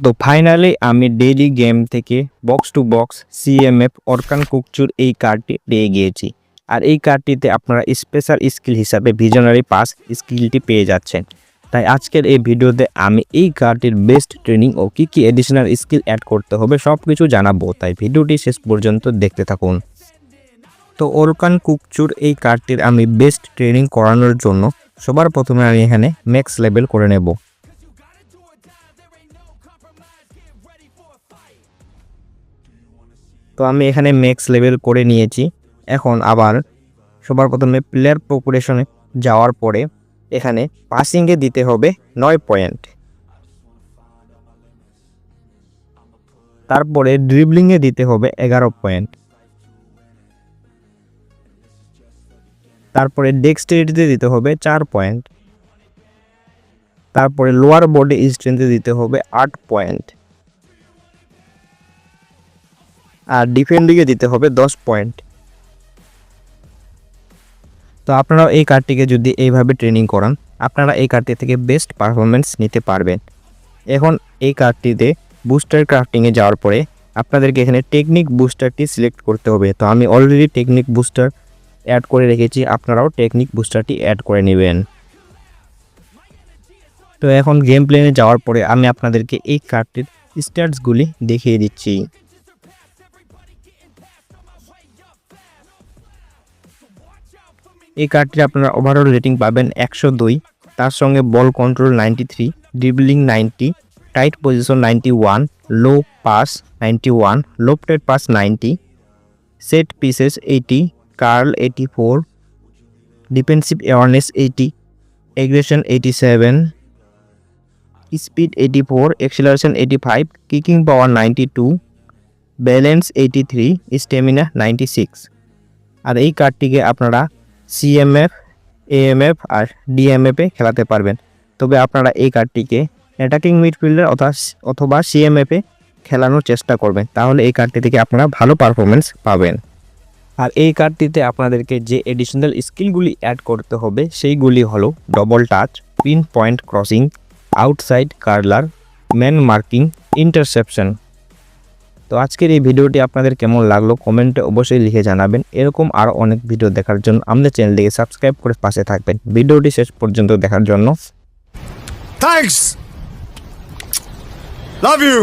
তো ফাইনালি আমি daily game থেকে box to box CMF Orkun কুকচুর এই কার্ডটি পেয়ে গিয়েছি। আর এই কার্ডটিতে আপনারা স্পেশাল স্কিল হিসাবে ভিজনারি পাস স্কিলটি পেয়ে যাচ্ছেন। তাই আজকের এই ভিডিওতে আমি এই কার্ডটির বেস্ট ট্রেনিং ও কী কী এডিশনাল স্কিল অ্যাড করতে হবে সব কিছু জানাব। তাই ভিডিওটি শেষ পর্যন্ত দেখতে থাকুন। তো ওরকান কুকচুর এই কার্ডটির আমি বেস্ট ট্রেনিং করানোর জন্য সবার প্রথমে আমি এখানে ম্যাক্স লেভেল করে নেব। তো আমি এখানে ম্যাক্স লেভেল করে নিয়েছি। এখন আবার সবার প্রথমে প্লেয়ার প্রকুরেশনে যাওয়ার পরে এখানে পাসিংয়ে দিতে হবে নয় পয়েন্ট তারপরে ড্রিবলিংয়ে দিতে হবে এগারো পয়েন্ট তারপরে ডেক্সটেরিটিতে দিতে হবে চার পয়েন্ট তারপরে লোয়ার বডি স্ট্রেংথে দিতে হবে আট পয়েন্ট আর ডিফেন্ডিংয়ে দিতে হবে দশ পয়েন্ট তো আপনারাও এই কার্ডটিকে যদি এইভাবে ট্রেনিং করান, আপনারা এই কার্ডটি থেকে বেস্ট পারফরমেন্স নিতে পারবেন। এখন এই কার্ডটিতে বুস্টার ক্রাফটিংয়ে যাওয়ার পরে আপনাদেরকে এখানে টেকনিক বুস্টারটি সিলেক্ট করতে হবে। তো আমি অলরেডি টেকনিক বুস্টার অ্যাড করে রেখেছি, আপনারাও টেকনিক বুস্টারটি অ্যাড করে নেবেন। তো এখন গেম প্লেনে যাওয়ার পরে আমি আপনাদেরকে এই কার্ডটির স্ট্যাটসগুলি দেখিয়ে দিচ্ছি। এই কার্ডটির আপনারা ওভারঅল রেটিং পাবেন একশো দুই, তার সঙ্গে ball control ninety three dribbling ninety tight possession ninety one low pass ninety one lofted pass ninety set pieces eighty curl eighty four defensive awareness eighty aggression eighty seven speed eighty four acceleration eighty five kicking power ninety two balance eighty three stamina ninety six আর এই কার্ডটিকে আপনারা CMF AMF আর ডিএমএফে খেলাতে পারবেন। তবে আপনারা এই কার্ডটিকে attacking midfielder অথবা অথবা সিএমএফে খেলানোর চেষ্টা করবেন। তাহলে এই কার্ডটি থেকে আপনারা ভালো পারফরমেন্স পাবেন। আর এই কার্ডটিতে আপনাদেরকে যে এডিশনাল স্কিলগুলি অ্যাড করতে হবে, সেইগুলি হলো double touch pin point crossing outside curler man marking interception তো আজকের এই ভিডিওটি আপনাদের কেমন লাগল কমেন্টে অবশ্যই লিখে জানাবেন। এরকম আরও অনেক ভিডিও দেখার জন্য আমাদের চ্যানেলটিকে সাবস্ক্রাইব করে পাশে থাকবেন। ভিডিওটি শেষ পর্যন্ত দেখার জন্য। Thanks love you.